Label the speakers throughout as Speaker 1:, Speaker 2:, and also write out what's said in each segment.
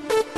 Speaker 1: Thank you.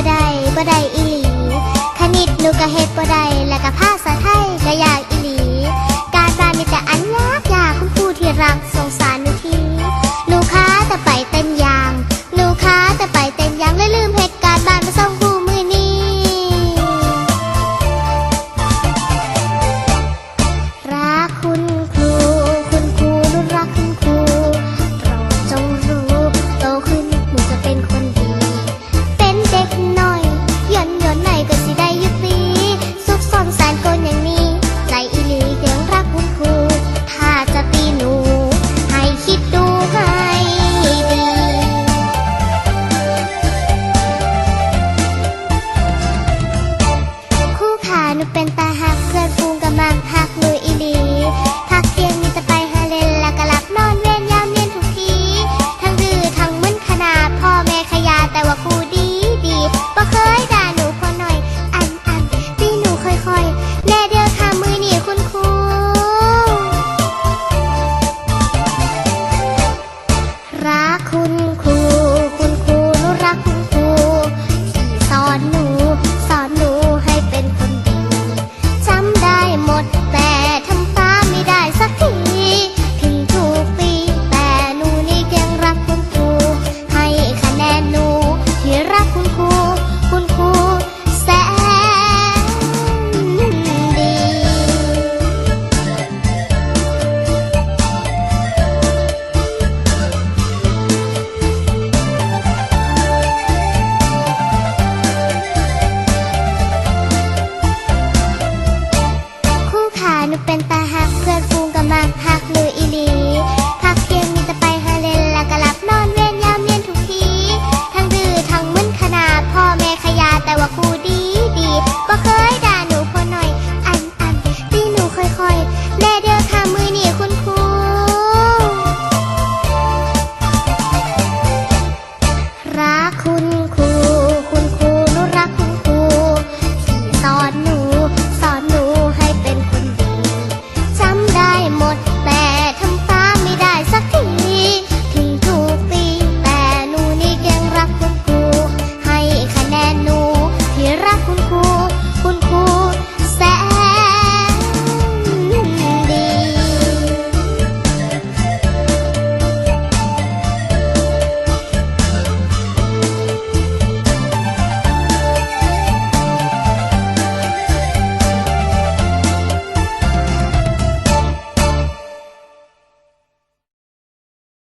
Speaker 1: บ่ได้บ่ได้อีหลีคณิตหนูก็เฮ็ดบ่ได้และวก็ภาษาไทยก็อยาก independent